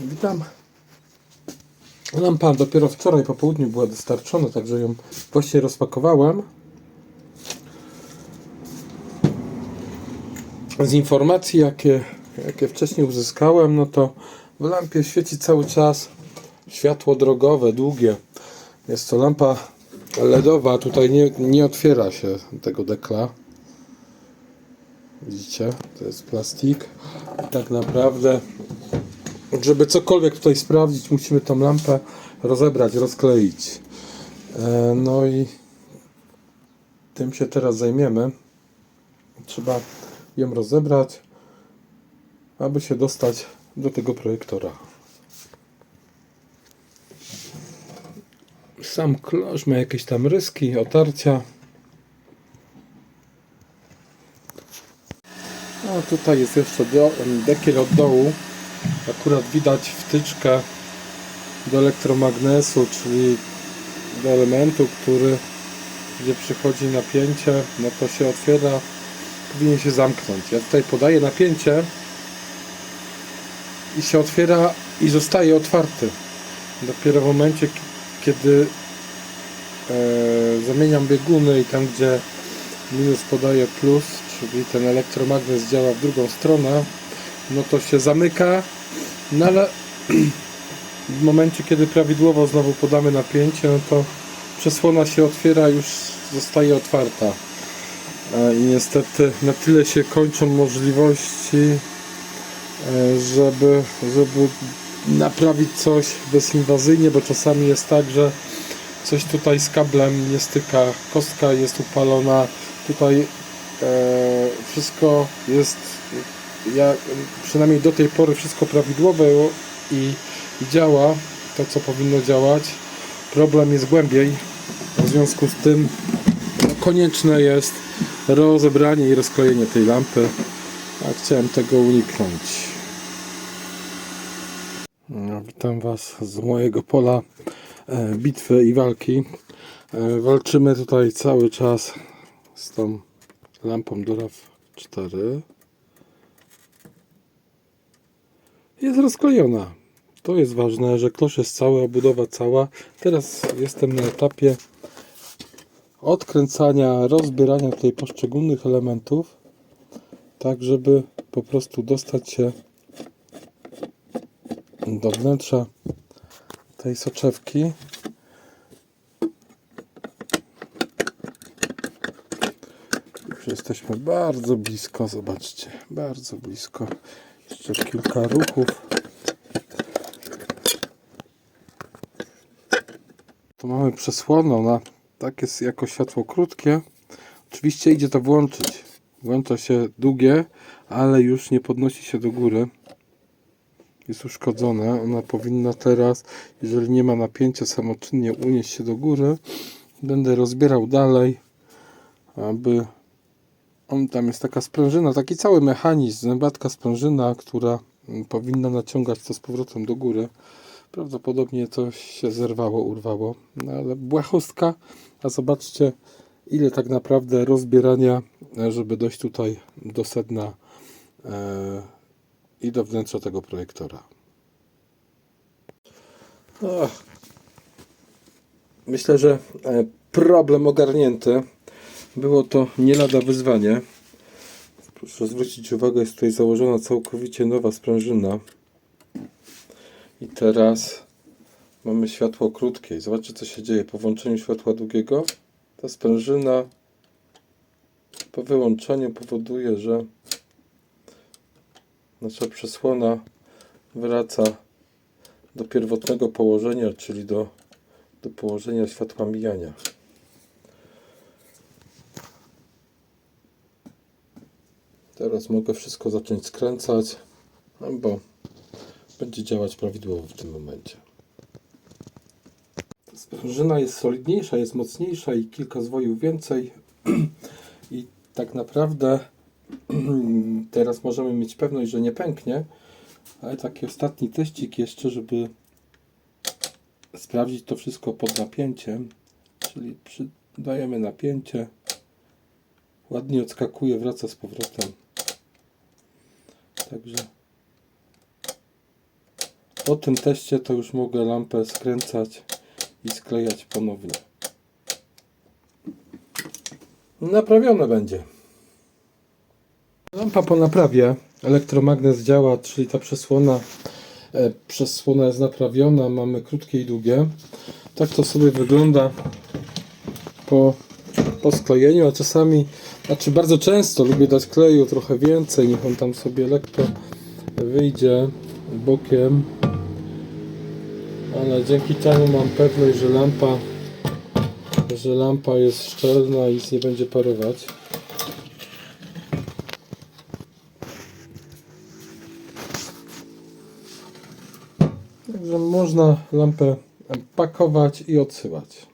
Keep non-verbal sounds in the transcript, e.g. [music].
Witam. Lampa dopiero wczoraj po południu była dostarczona, także ją właśnie rozpakowałem. Z informacji, jakie, jakie wcześniej uzyskałem, no to w lampie świeci cały czas światło drogowe, długie. Jest to lampa LEDowa, tutaj nie, nie otwiera się tego dekla. Widzicie, to jest plastik. I tak naprawdę żeby cokolwiek tutaj sprawdzić, musimy tą lampę rozebrać, rozkleić. E, No i tym się teraz zajmiemy. Trzeba ją rozebrać, aby się dostać do tego projektora. Sam klosz ma jakieś tam ryski, otarcia. No tutaj jest jeszcze dekiel od dołu. Akurat widać wtyczkę do elektromagnesu, czyli do elementu, który gdzie przychodzi napięcie, no to się otwiera, powinien się zamknąć. Ja tutaj podaję napięcie i się otwiera i zostaje otwarty. Dopiero w momencie, kiedy e, zamieniam bieguny i tam, gdzie minus podaje plus, czyli ten elektromagnes działa w drugą stronę, no to się zamyka, no ale [clears throat] w momencie, kiedy prawidłowo znowu podamy napięcie, no to przesłona się otwiera, już zostaje otwarta. E, I niestety na tyle się kończą możliwości, e, żeby, żeby naprawić coś bezinwazyjnie, bo czasami jest tak, że coś tutaj z kablem nie styka, kostka jest upalona, tutaj e, wszystko jest ja przynajmniej do tej pory wszystko prawidłowe i, i działa to co powinno działać. Problem jest głębiej. W związku z tym no, konieczne jest rozebranie i rozklejenie tej lampy. A chciałem tego uniknąć. No, witam Was z mojego pola e, bitwy i walki. E, walczymy tutaj cały czas z tą lampą do RAV4. Jest rozklejona. To jest ważne, że klosz jest cały, obudowa cała. Teraz jestem na etapie odkręcania, rozbierania tutaj poszczególnych elementów, tak żeby po prostu dostać się do wnętrza tej soczewki. Już jesteśmy bardzo blisko, zobaczcie, bardzo blisko. Jeszcze kilka ruchów. Tu mamy przesłonę, ona tak jest jako światło krótkie. Oczywiście idzie to włączyć. Włącza się długie, ale już nie podnosi się do góry. Jest uszkodzone. Ona powinna teraz, jeżeli nie ma napięcia, samoczynnie unieść się do góry. Będę rozbierał dalej, aby on, tam jest taka sprężyna, taki cały mechanizm, zębatka sprężyna, która mm, powinna naciągać to z powrotem do góry. Prawdopodobnie coś się zerwało, urwało, no ale błahostka. A zobaczcie, ile tak naprawdę rozbierania, e, żeby dojść tutaj do sedna e, i do wnętrza tego projektora. Ach. Myślę, że e, problem ogarnięty. Było to nie lada wyzwanie. Proszę zwrócić uwagę, jest tutaj założona całkowicie nowa sprężyna. I teraz mamy światło krótkie. Zobaczcie, co się dzieje po włączeniu światła długiego. Ta sprężyna po wyłączeniu powoduje, że nasza przesłona wraca do pierwotnego położenia, czyli do, do położenia światła mijania. Teraz mogę wszystko zacząć skręcać, no bo będzie działać prawidłowo w tym momencie. Sprężyna jest solidniejsza, jest mocniejsza i kilka zwojów więcej. [clears throat] I tak naprawdę [clears throat] teraz możemy mieć pewność, że nie pęknie, ale taki ostatni teścik jeszcze, żeby sprawdzić to wszystko pod napięciem, czyli dajemy napięcie, ładnie odskakuje, wraca z powrotem. Także Po tym teście to już mogę lampę skręcać i sklejać ponownie. Naprawione będzie. Lampa po naprawie. Elektromagnes działa, czyli ta przesłona, e, przesłona jest naprawiona. Mamy krótkie i długie. Tak to sobie wygląda po, po sklejeniu, a czasami, znaczy bardzo często lubię dać kleju trochę więcej, niech on tam sobie lekko wyjdzie bokiem. Ale dzięki temu mam pewność, że lampa że lampa jest szczelna i nic nie będzie parować. Także można lampę pakować i odsyłać.